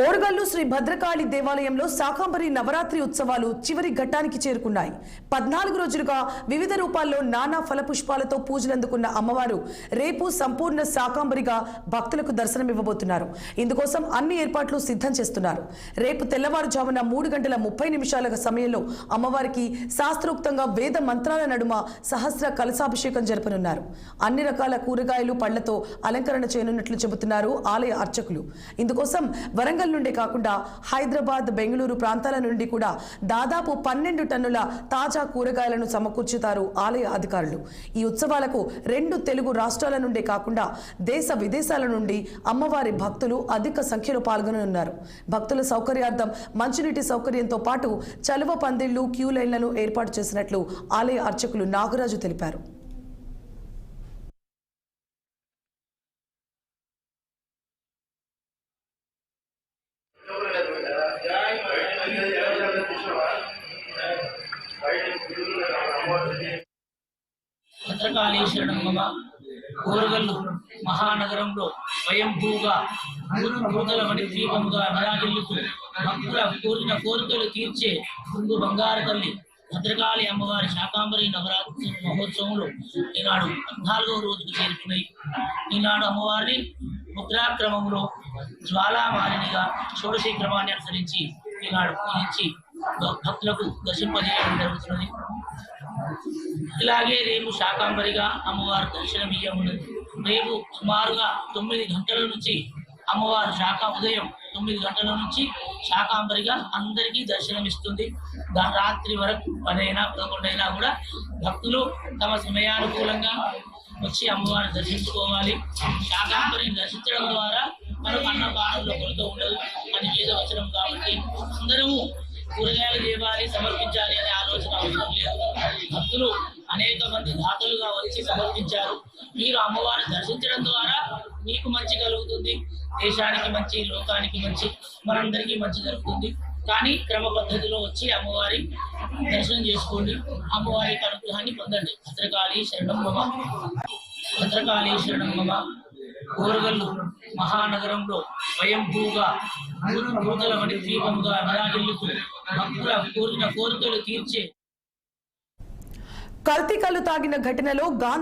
ఓడగల్లు శ్రీ భద్రకాళి దేవాలయంలో శాకాంబరి నవరాత్రి ఉత్సవాలు చివరి ఘట్టానికి చేరుకున్నాయి. పద్నాలుగు రోజులుగా వివిధ రూపాల్లో నానా ఫలపుష్పాలతో పూజలందుకున్న అమ్మవారు రేపు సంపూర్ణ శాకాంబరిగా భక్తులకు దర్శనమివ్వబోతున్నారు. ఇందుకోసం అన్ని ఏర్పాట్లు సిద్ధం చేస్తున్నారు. రేపు తెల్లవారుజామున మూడు గంటల ముప్పై నిమిషాల సమయంలో అమ్మవారికి శాస్త్రోక్తంగా వేద మంత్రాల నడుమ సహస్ర కలశాభిషేకం జరపనున్నారు. అన్ని రకాల కూరగాయలు పళ్ళతో అలంకరణ చేయనున్నట్లు చెబుతున్నారు ఆలయ అర్చకులు. ఇందుకోసం వరంగల్ నుండే కాకుండా హైదరాబాద్ బెంగళూరు ప్రాంతాల నుండి కూడా దాదాపు పన్నెండు టన్నుల తాజా కూరగాయలను సమకూర్చుతారు ఆలయ అధికారులు. ఈ ఉత్సవాలకు రెండు తెలుగు రాష్ట్రాల నుండే కాకుండా దేశ విదేశాల నుండి అమ్మవారి భక్తులు అధిక సంఖ్యలో పాల్గొననున్నారు. భక్తుల సౌకర్యార్థం మంచినీటి సౌకర్యంతో పాటు చలువ పందిళ్ళు క్యూ లైన్లను ఏర్పాటు చేసినట్లు ఆలయ అర్చకులు నాగరాజు తెలిపారు. భద్రకాళేశ్వరం మమ మహానగరంలో స్వయంభూగా భూతల వంటి దీపముగా నరాజిల్లుతూ భక్తుల కోరిన కోరికలు తీర్చే ముందు బంగారు తల్లి భద్రకాళి అమ్మవారి శాకాంబరి నవరాత్రి మహోత్సవంలో ఈనాడు పద్నాలుగవ రోజుకు చేరుకున్నాయి. ఈనాడు అమ్మవారిని ముద్రాక్రమంలో జ్వాలామాలినిగా షోడశీ క్రమాన్ని అనుసరించి ఈనాడు పూజించి భక్తులకు దర్శింపజేయడం జరుగుతున్నది. ఇలాగే రేపు శాకాంబరిగా అమ్మవారు దర్శనమియ్య ఉన్నది. రేపు సుమారుగా తొమ్మిది గంటల నుంచి అమ్మవారు శాఖ ఉదయం తొమ్మిది గంటల నుంచి శాకాంబరిగా అందరికీ దర్శనమిస్తుంది. దాని రాత్రి వరకు పదైనా పదకొండైనా కూడా భక్తులు తమ సమయానుకూలంగా వచ్చి అమ్మవారిని దర్శించుకోవాలి. శాకాంబరిని దర్శించడం ద్వారా మనకు అన్న బాణంలో కొరత ఉండదు. అని మీద అవసరం కాబట్టి అందరము కూరగాయలు తేవాలి సమర్పించాలి అనే ఆలోచన అవసరం లేదు. భక్తులు అనేక మంది దాతలుగా వచ్చి సమర్పించారు. మీరు అమ్మవారిని దర్శించడం ద్వారా మీకు మంచి కలుగుతుంది. దేశానికి మంచి లోకానికి మంచి మనందరికీ మంచి జరుగుతుంది. కానీ క్రమ పద్ధతిలో వచ్చి అమ్మవారి దర్శనం చేసుకోండి. అమ్మవారి యొక్క అనుగ్రహాన్ని పొందండి. భద్రకాళీ శరణం మమ. శరణం మమ. కోరగల్లు మహానగరంలో స్వయంభూగా భూతల వంటి దీపముగా విరాజిల్లుతూ భక్తుల కోరిన కోరికలు తీర్చే కల్తీ కళ్ళు తాగిన ఘటనలో గాంధీ